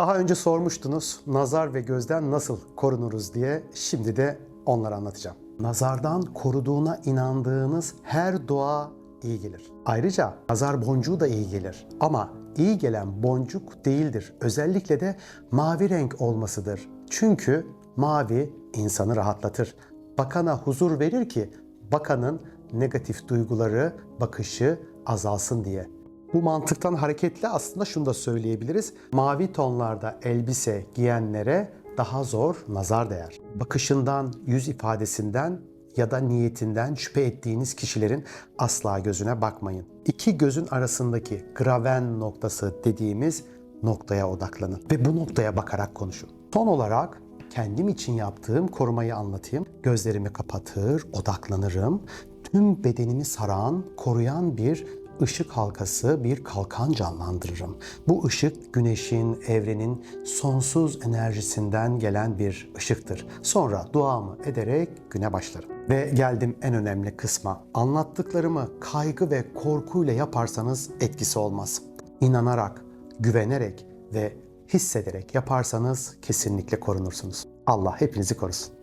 Daha önce sormuştunuz nazar ve gözden nasıl korunuruz diye. Şimdi de onları anlatacağım. Nazardan koruduğuna inandığınız her dua iyi gelir. Ayrıca nazar boncuğu da iyi gelir. Ama iyi gelen boncuk değildir. Özellikle de mavi renk olmasıdır. Çünkü mavi insanı rahatlatır. Bakana huzur verir ki bakanın negatif duyguları, bakışı azalsın diye. Bu mantıktan hareketle aslında şunu da söyleyebiliriz. Mavi tonlarda elbise giyenlere daha zor nazar değer. Bakışından, yüz ifadesinden ya da niyetinden şüphe ettiğiniz kişilerin asla gözüne bakmayın. İki gözün arasındaki graven noktası dediğimiz noktaya odaklanın ve bu noktaya bakarak konuşun. Son olarak kendim için yaptığım korumayı anlatayım. Gözlerimi kapatır, odaklanırım. Tüm bedenimi saran, koruyan bir ışık halkası, bir kalkan canlandırırım. Bu ışık güneşin, evrenin sonsuz enerjisinden gelen bir ışıktır. Sonra duamı ederek güne başlarım. Ve geldim en önemli kısma. Anlattıklarımı kaygı ve korkuyla yaparsanız etkisi olmaz. İnanarak, güvenerek ve hissederek yaparsanız kesinlikle korunursunuz. Allah hepinizi korusun.